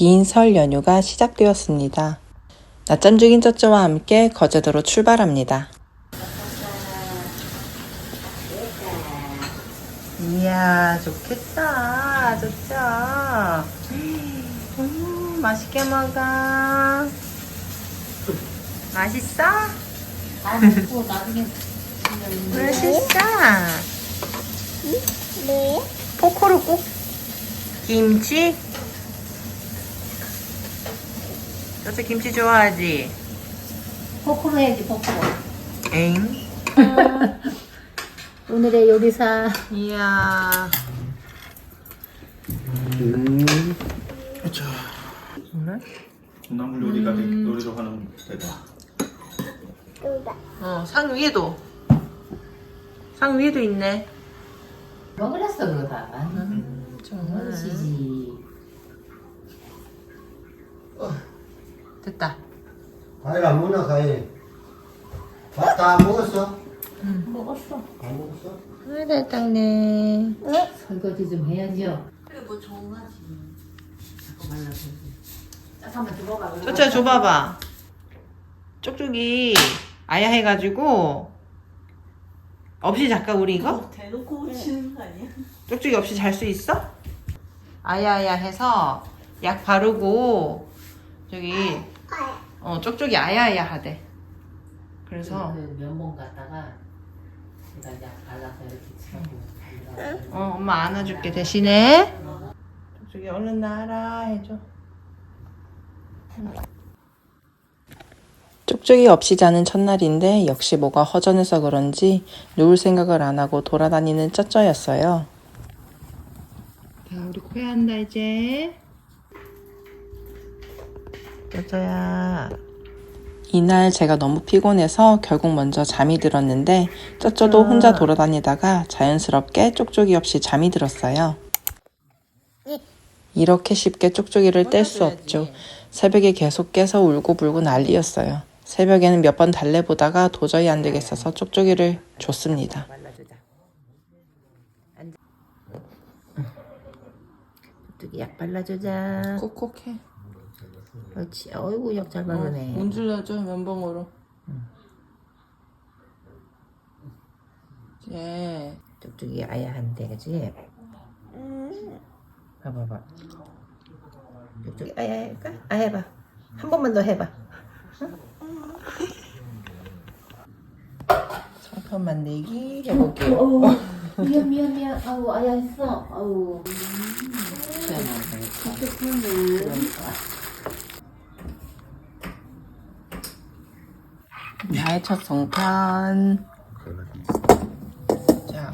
긴 설 연휴가 시작되었습니다. 낮잠 중인 쩌쩌와 함께 거제도로 출발합니다. 이야, 좋겠다, 쩌쩌. 음, 맛있게 먹어. 맛있어? 다 먹고 나중에 맛있어. 네. 포크로 꼭 김치? 쩌쩌 김치 좋아하지? 포크로 해야지 포크로 에임. 오늘의 요리사 이야. 정말? 나물 요리가 되- 요리로 하는 누가? 어, 상 위에도. 상 위에도 있네. 먹으랬어 그러다 정말. 어르시지 됐다. 과일 안 먹나 과일? 밥다 먹었어? 먹었어 안 먹었어? 아, 됐다네. 설거지 좀 해야죠 그래 뭐 좋은 거지 자꾸 말라서 자 한번 줘봐봐 쩌쩌 줘봐봐. 쪽쪽이 아야 해가지고 없이 잘까 우리 이거? 대놓고 오시는 거 아니야? 쪽쪽이 없이 잘 수 있어? 아야야 해서 약 바르고 저기 어 쪽쪽이 아야야 하대. 그래서 그 면봉 갖다가 제가 이제 발라서 이렇게 치고 어 엄마 안아줄게 대신에 쪽쪽이 얼른 나라 해줘. 쪽쪽이 없이 자는 첫날인데 역시 뭐가 허전해서 그런지 누울 생각을 안 하고 돌아다니는 쩌쩌였어요. 자 우리 코야 한다 이제. 쩌쩌야. 이날 제가 너무 피곤해서 결국 먼저 잠이 들었는데 쩌쩌도 혼자 돌아다니다가 자연스럽게 쪽쪽이 없이 잠이 들었어요. 이렇게 쉽게 쪽쪽이를 뗄 수 없죠. 새벽에 계속 깨서 울고 불고 난리였어요. 새벽에는 몇 번 달래보다가 도저히 안 되겠어서 쪽쪽이를 줬습니다. 쪽쪽이 약 발라주자 콕콕해. 그렇지. 어이구 약잘 바르네. 문질러줘 면봉으로. 예. 쪽쪽이 아야 한대 그지? 봐봐봐. 쪽쪽이 아야 할까? 아 해봐. 한 번만 더 해봐. 송편 만들기 해볼게요. 어우 미안 미안 미안. 아우 아야 했어. 아우. 그러니까 나의 첫 송편. 자,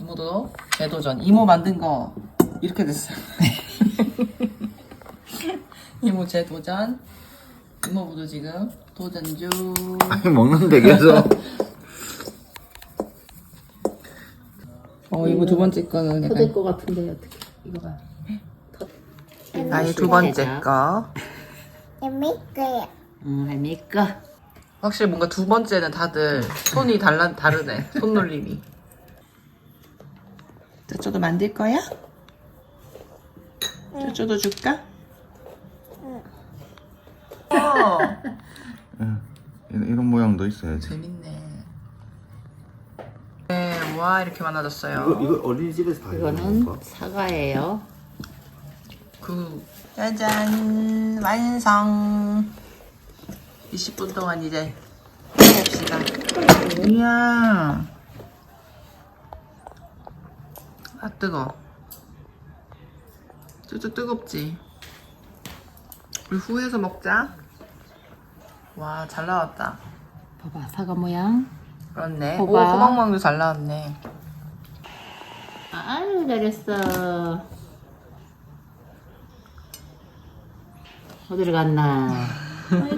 이모도 재도전. 이모 만든 거 이렇게 됐어요. 이모 재도전. 이모부도 지금 도전 중. 아니 먹는데 계속 어, 이거 두 번째 거는 터질 약간 것 같은데 어떻게 이거 봐 나의 두 번째 거. 재밌게. 응 할미까 확실히 뭔가 두 번째는 다들 손이 달라, 다르네. 손놀림이. 쪼쪼도 만들 거야? 쪼쪼도 줄까? 어, 이런, 이런 모양도 있어야지 재밌네. 네, 와, 이렇게 많아졌어요. 이거 어린이집에서 다 이거는 사과예요 그, 짜잔, 완성. 20분 동안 이제 해봅시다. 이야. 아, 뜨거. 쪼쪼 뜨겁지? 우리 후에서 먹자. 와, 잘 나왔다. 봐봐 사과 모양 그렇네. 오, 호박망도 잘 나왔네. 아유 잘했어 어디로 갔나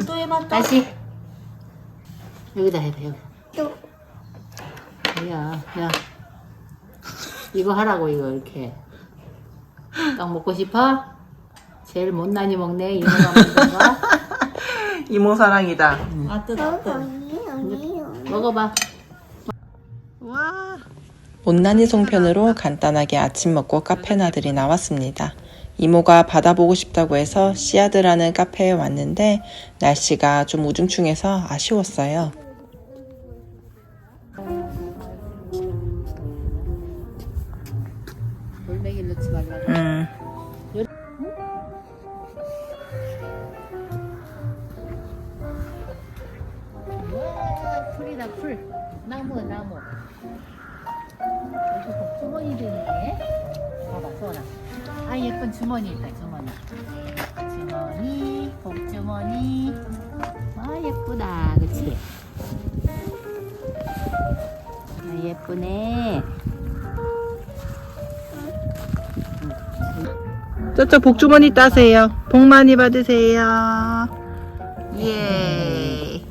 또 해봤다. 다시 여기다 해봐 여기 또. 야, 야. 이거 하라고 이거 이렇게 떡 먹고 싶어? 제일 못난이 먹네 이모가 거 이모 사랑이다. 아. 언니, 언니, 언니. 먹어봐 와. 못난이 송편으로 간단하게 아침 먹고 카페 나들이 나왔습니다. 이모가 바다 보고 싶다고 해서 씨앗이라는 카페에 왔는데 날씨가 좀 우중충해서 아쉬웠어요. 주머니 있다, 주머니. 주머니, 복주머니. 아, 예쁘다. 그치? 아, 예쁘네. 저쪽 복주머니 따세요. 복 많이 받으세요. 예. 예.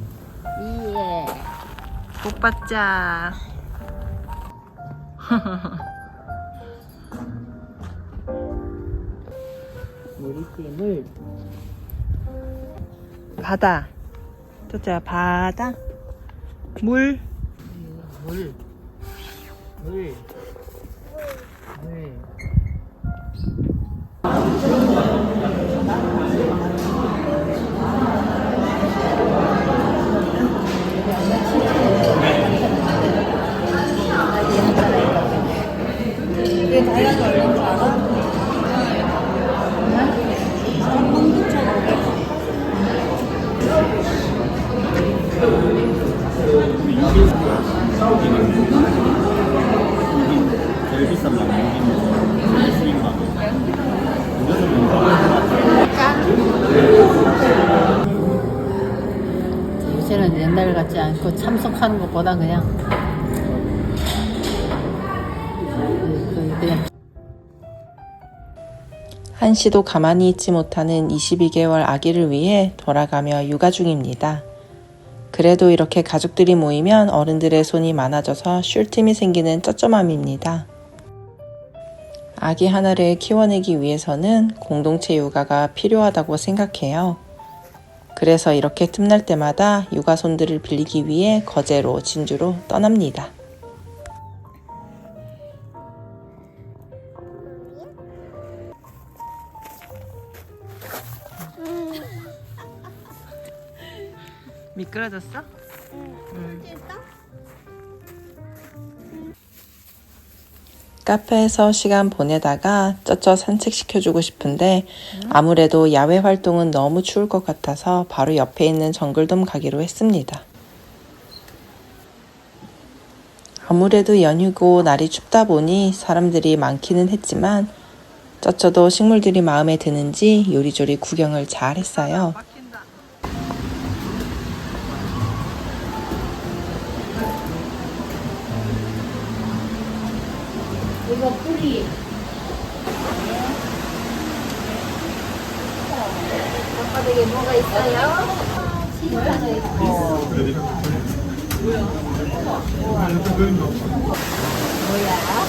복 받자. 물. 바다. 저쪽야 바다. 물. 물. 물. 물. 참석하는 것보다 그냥 한시도 가만히 있지 못하는 22개월 아기를 위해 돌아가며 육아 중입니다. 그래도 이렇게 가족들이 모이면 어른들의 손이 많아져서 쉴 틈이 생기는 쩌쩌맘입니다. 아기 하나를 키워내기 위해서는 공동체 육아가 필요하다고 생각해요. 그래서 이렇게 틈날 때마다 육아손들을 빌리기 위해 거제로 진주로 떠납니다. 미끄러졌어? 카페에서 시간 보내다가 쩌쩌 산책시켜주고 싶은데 아무래도 야외 활동은 너무 추울 것 같아서 바로 옆에 있는 정글돔 가기로 했습니다. 아무래도 연휴고 날이 춥다 보니 사람들이 많기는 했지만 쩌쩌도 식물들이 마음에 드는지 요리조리 구경을 잘 했어요. 이거 뿌리 바깥에 뭐가 있어요? 시리카도 있고 뭐야?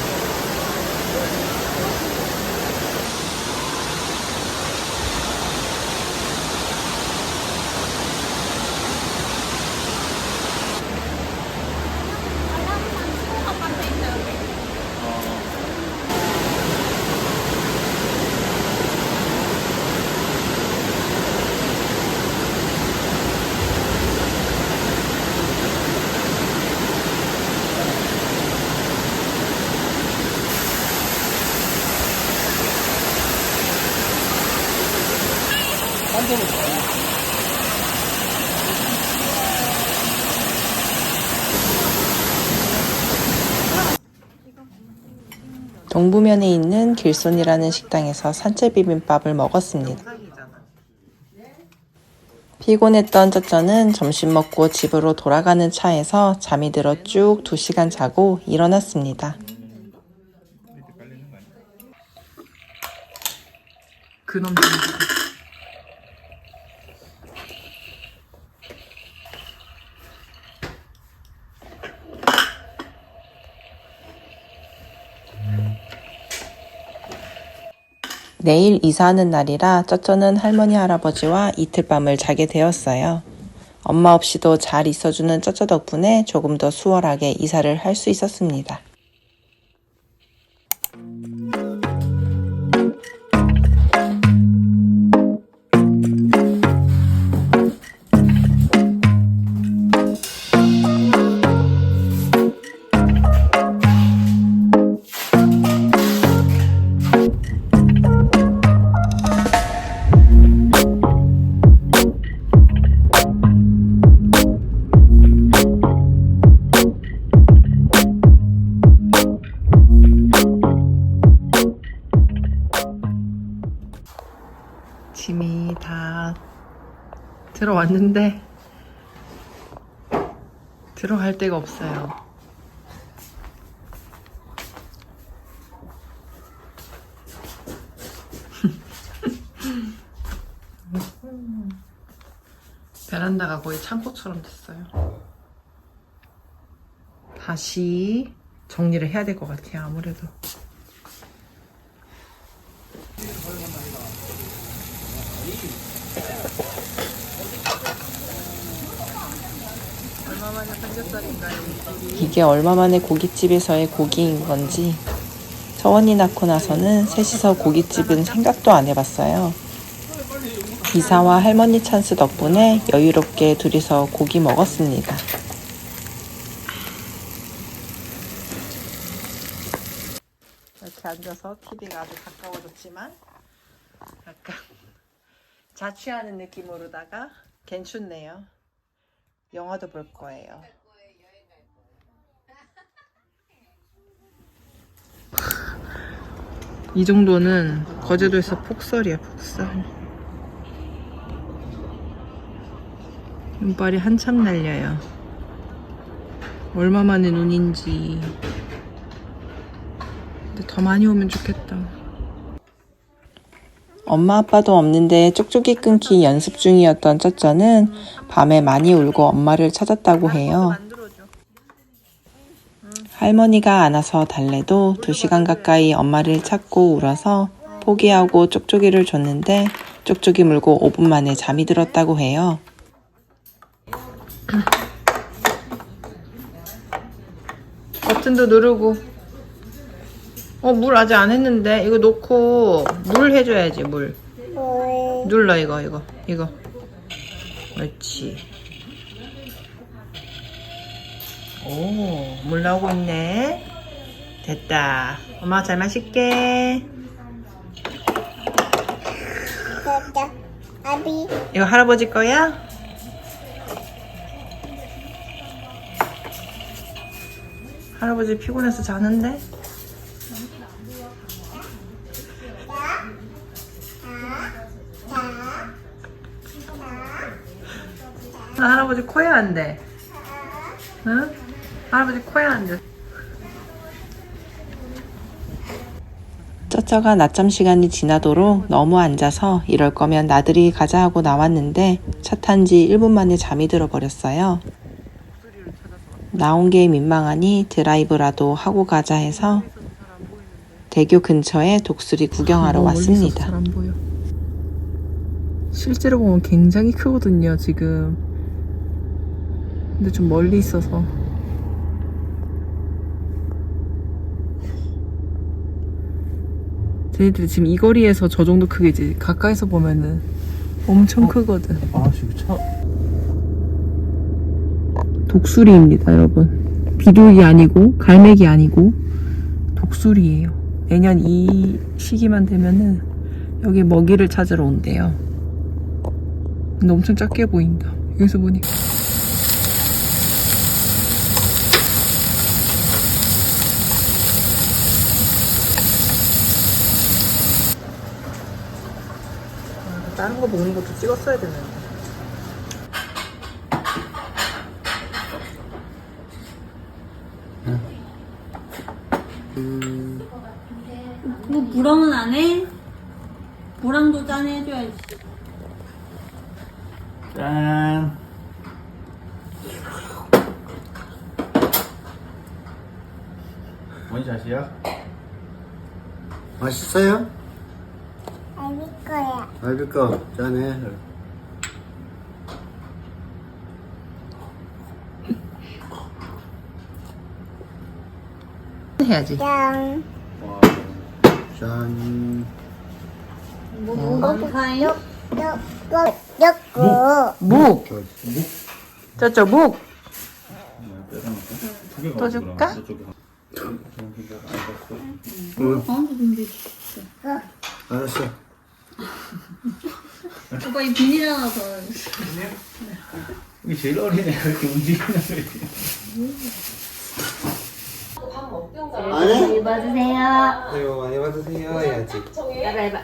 동부면에 있는 길손이라는 식당에서 산채 비빔밥을 먹었습니다. 피곤했던 쩌쩌는 점심 먹고 집으로 돌아가는 차에서 잠이 들어 쭉 2시간 자고 일어났습니다. 그놈 내일 이사하는 날이라 쩌쩌는 할머니 할아버지와 이틀 밤을 자게 되었어요. 엄마 없이도 잘 있어주는 쩌쩌 덕분에 조금 더 수월하게 이사를 할 수 있었습니다. 들어왔는데 들어갈 데가 없어요. 베란다가 거의 창고처럼 됐어요. 다시 정리를 해야 될 것 같아요, 아무래도. 이게 얼마만에 고깃집에서의 고기인 건지 서원이 낳고 나서는 셋이서 고깃집은 생각도 안 해봤어요. 이사와 할머니 찬스 덕분에 여유롭게 둘이서 고기 먹었습니다. 이렇게 앉아서 TV가 아주 가까워졌지만 약간 자취하는 느낌으로다가 괜찮네요. 영화도 볼 거예요. 이 정도는 거제도에서 폭설이야, 폭설. 눈발이 한참 날려요. 얼마 만에 눈인지. 근데 더 많이 오면 좋겠다. 엄마 아빠도 없는데 쪽쪽이 끊기 연습 중이었던 쩌쩌는 밤에 많이 울고 엄마를 찾았다고 해요. 할머니가 안 와서 달래도 두 시간 가까이 엄마를 찾고 울어서 포기하고 쪽쪽이를 줬는데 쪽쪽이 물고 5분 만에 잠이 들었다고 해요. 버튼도 누르고 어 물 아직 안 했는데 이거 놓고 물 해줘야지 물. 뭘 눌러 이거 이거 이거. 그렇지. 오 물 나오고 있네. 됐다. 엄마 잘 마실게. 짜자 아비 이거 할아버지 거야? 할아버지 피곤해서 자는데? 나 할아버지 코에 안 돼. 응? 할아버지 코에 안 돼. 쩌쩌가 낮잠 시간이 지나도록 너무 앉아서 이럴 거면 나들이 가자 하고 나왔는데 차 탄 지 1분 만에 잠이 들어 버렸어요. 나온 게 민망하니 드라이브라도 하고 가자 해서 대교 근처에 독수리 구경하러 왔습니다. 잘안 보여. 실제로 보면 굉장히 크거든요, 지금. 근데 좀 멀리 있어서. 쟤네들이 지금 이 거리에서 저 정도 크기지. 가까이서 보면은 엄청 크거든. 아 지금 차 독수리입니다, 여러분. 비둘기 아니고 갈매기 아니고 독수리예요. 내년 이 시기만 되면은 여기 먹이를 찾으러 온대요. 근데 엄청 작게 보인다. 여기서 보니까. 아, 다른 거 먹는 것도 찍었어야 되는데. 뭐 부렁은 안 해? 보랑도 짠 해줘야지. 짠. 뭔 샷이야? 맛있어요? 알비꺼 짠해 해야지. 짠짠뭐 묵! 저저 묵! 두 개가 또 어디더라? 줄까? 준비. 알았어 오빠 이 비닐 하나 더. 이게 제일 어리네 이렇게 움직이는? 일 받으세요. 새해 복 많이 받으세요 해야지 해봐 해봐.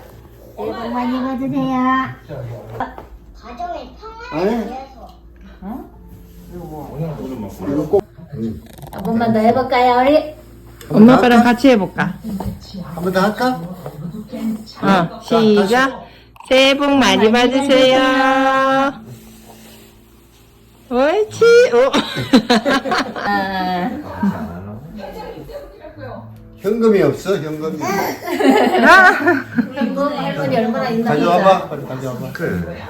새해 복 많이 받으세요. 가정의 평안을. 위해서. 한 번만 더 해볼까요, 우리? 엄마 아빠랑 같이 해볼까? 한 번 더 할까? 어, 시작. 새해 복 많이 받으세요. 옳지. 오. 아, 현금이 없어 현금이. 현금 할머니 얼마나 있나 가져와봐. 빨리 가져와봐. 그래.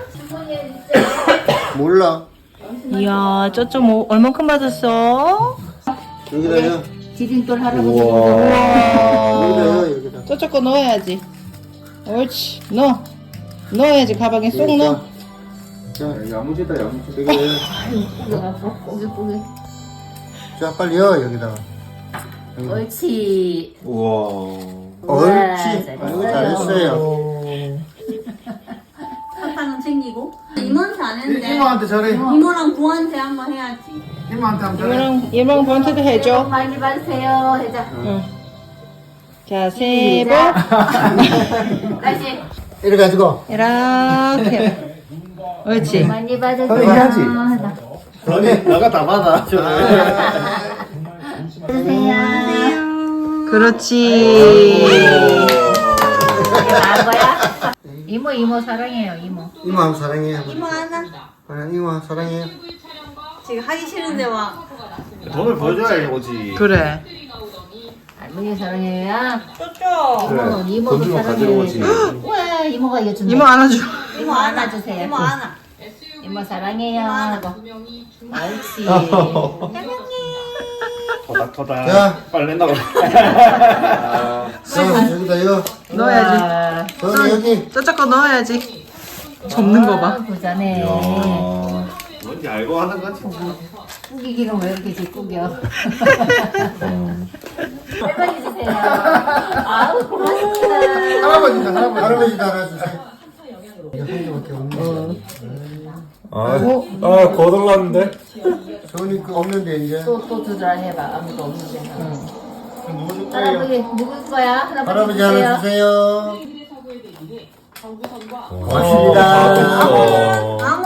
몰라. 이야, 저쪽 뭐 얼만큼 받았어? 여기다 요. 지진돌 할아버지. 여기다요 여기다. 저쪽 거 넣어야지. 옳지. 넣어. 넣어야지 가방에 쏙 넣어. 자 야무지다 야무지. 여기다요. 꾸겨갖고, 꾸깃꾸깃. 자 빨리 여 여기다가. 옳지. 우와. 옳지. 아이고 잘했어요. 사탕은 챙기고 이모한테 안 했는데 이모한테 잘해. 이모랑 부한테 한번 해야지 이모랑 이모랑 번트도 해줘. 많이 받으세요. 해자. 자, 새해 복 다시. 이래 가지고. 이렇게. 옳지. 많이 받으세요. 그럼 해야지. 해자. 너네 너가 다 받아. 그렇지. 나은 거야? 이모, 이모 사랑해요, 이모. 이모 한번 사랑해. 이모 하나 그래, 이모 사랑해. 지금 하기 싫은데 막 돈을 벌줘야 오지. 그래. 할머니 사랑해요. 쪼쪼 이모는 이모도 돈 주면 가지러 사랑해. 우와, 이모가 이거 준대. 이모 안아줘. 이모 안아주세요. 이모 하나 이모 사랑해요. 하고. 옳지. 터닥. 야. 빨리 낸다고. 자 여기다 여. 넣어야지. 너네 여기. 저쪽 거 넣어야지. 접는 거 봐. 부자네. 뭔지 알고 하는 거지. 꾸기기는 왜 이렇게 지 꾸겨? 할머니 주세요. 아우, 고맙습니다. 할아버지다 할아버지. 할아버지다 하나 주세요. 이거 한 개밖에 없네. 아, 아 거덜났는데. 손이 그 없는데 이제. 또, 또 두드라 해봐. 아무도 없는데. 누구 줄 거예요? 할아버지, 누구 거야? 할아버지, 할아버지 주세요. 하나 주세요. 아, 고맙습니다. 아모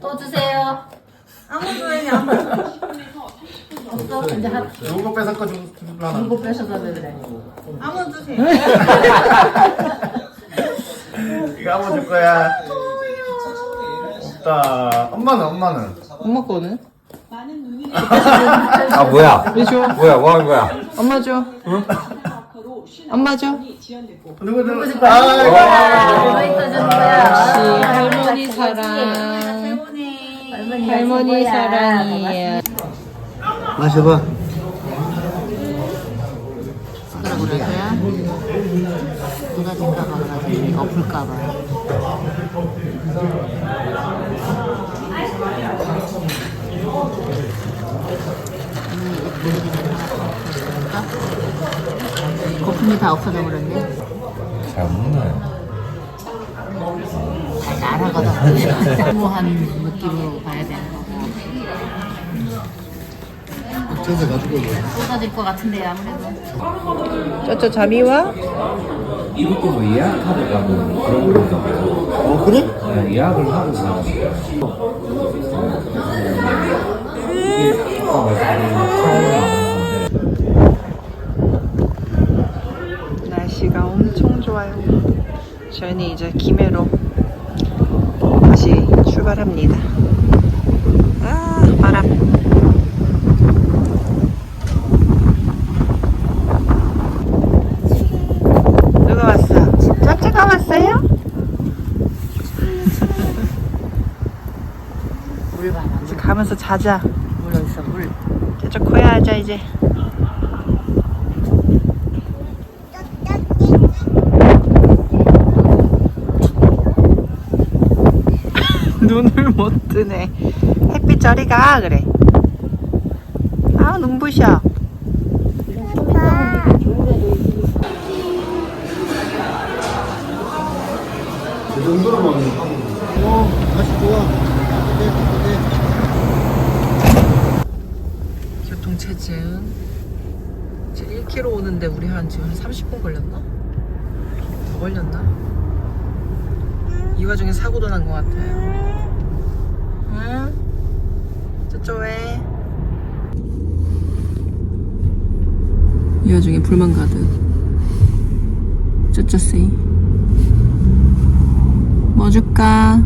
또 주세요. 아모 줘야지 아모 또 이제 한 누구 뺏었고 누구 누구 뺏어서 왜 그래? 아모 주세요 이거 한번 줄 거야. 없다. 엄마는 엄마는. 엄마 거는? 아 뭐야? 왜 줘? 뭐야 뭐 하는 거야? 엄마 줘. 엄마 줘. 누구 누구 줄 아, 할머니 또 주는 거야. 할머니 사랑. 할머니, 할머니 사랑이에요. 마셔봐. 숟가락으로 해서야 누가 될까 봐 엎을까 봐. 거품이 다 없어져 버렸네. 잘 먹네. 잘 날아가다 사무한 느낌으로 봐야 되는 거고. 어째서 가지고 있어? 쏟아질 것 같은데 아무래도. 저쪽 잠이 와? 이것도 뭐 예약하고 가는 그런 봐요. 어 그래? 네, 예약을 하고 가는 거예요. 이게 아까 말씀드린 처음에 나오는 건데 날씨가 엄청 좋아요. 저희는 이제 김해로 다시 출발합니다. 아, 바람. 누가 왔어? 짝짝가 왔어요? 물 봐라. 이제 가면서 자자. 물 어딨어 물. 저쪽 코야 하자 이제. 눈을 못 뜨네. 햇빛 저리 가 그래. 아 눈부셔. 그. 어 좋아. 교통체증. 이제 1km 오는데 우리 한 지금 한 30분 걸렸나? 걸렸나? 이 와중에 사고도 난 것 같아요. 응? 쪼쪼해. 이 와중에 불만 가득. 쪼쪼씨. 뭐 줄까?